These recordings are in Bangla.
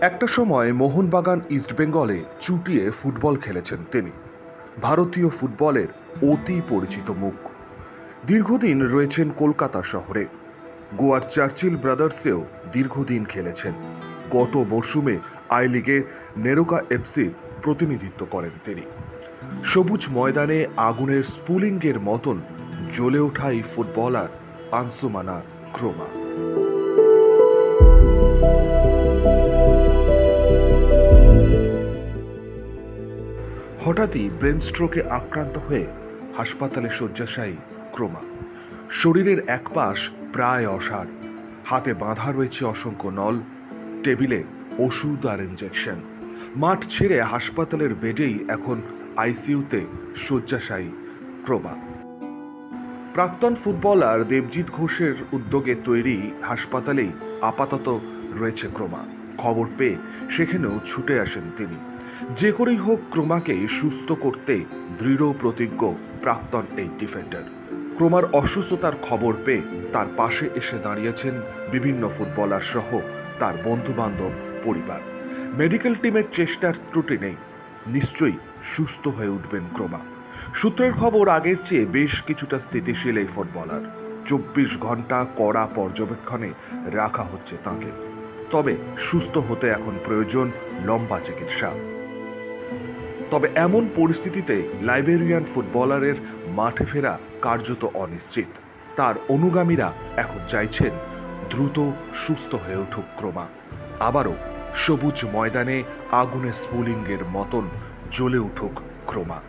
একটা সময় মোহনবাগান ইস্টবেঙ্গলে চুটিয়ে ফুটবল খেলেছেন তিনি। ভারতীয় ফুটবলের অতি পরিচিত মুখ। দীর্ঘদিন রয়েছেন কলকাতা শহরে। গোয়ার চার্চিল ব্রাদার্সেও দীর্ঘদিন খেলেছেন। গত মরশুমে আই লিগে নেরোকা এফসির প্রতিনিধিত্ব করেন তিনি। সবুজ ময়দানে আগুনের স্পুলিংয়ের মতন জ্বলে ওঠা এই ফুটবলার আনসুমানা ক্রোমা। হঠাৎই ব্রেন স্ট্রোকে আক্রান্ত হয়ে হাসপাতালে শয্যাশায়ী ক্রোমা। শরীরের এক পাশ প্রায় অসাড়। হাতে বাঁধা রয়েছে অসংখ্য নল, টেবিলে ওষুধ আর ইঞ্জেকশন মাঠ ছেড়ে হাসপাতালের বেডেই এখন আইসিইউতে শয্যাশায়ী ক্রোমা। প্রাক্তন ফুটবলার দেবজিৎ ঘোষের উদ্যোগে তৈরি হাসপাতালেই আপাতত রয়েছে ক্রোমা। খবর পেয়ে সেখানেও ছুটে আসেন তিনি। যে করেই হোক ক্রোমাকে সুস্থ করতে দৃঢ় প্রতিজ্ঞ প্রাক্তন এই ডিফেন্ডার। ক্রোমার অসুস্থতার খবর পেয়ে তার পাশে এসে দাঁড়িয়েছেন বিভিন্ন ফুটবলার সহ তার বন্ধু বান্ধব পরিবার। মেডিকেল টিমের চেষ্টার ত্রুটি নেই, নিশ্চয়ই সুস্থ হয়ে উঠবেন ক্রোমা। সূত্রের খবর, আগের চেয়ে বেশ কিছুটা স্থিতিশীল এই ফুটবলার। চব্বিশ ঘণ্টা কড়া পর্যবেক্ষণে রাখা হচ্ছে তাকে। তবে সুস্থ হতে এখন প্রয়োজন লম্বা চিকিৎসা। তবে এমন পরিস্থিতিতে লাইবেরিয়ান ফুটবলারের মাঠে ফেরা কার্যত অনিশ্চিত। তার অনুগামীরা এখন চাইছেন দ্রুত সুস্থ হয়ে উঠুক ক্রমা। আবারও সবুজ ময়দানে আগুনে স্পুলিংয়ের মতন জ্বলে উঠুক ক্রমা।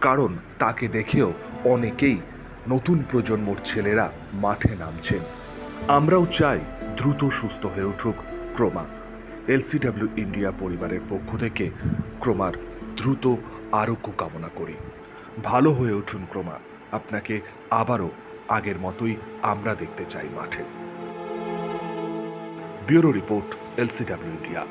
কারণ তাকে দেখেও অনেকেই নতুন প্রজন্মর ছেলেরা মাঠে নামছেন। আমরাও চাই দ্রুত সুস্থ হয়ে উঠুক ক্রমা। এলসিডব্লিউ ইন্ডিয়া পরিবারের পক্ষ থেকে ক্রমার দ্রুত আরোগ্য কামনা করি। ভালো হয়ে উঠুন ক্রমা। আপনাকে আবারও আগের মতোই আমরা দেখতে চাই মাঠে। Bureau report, L C W India.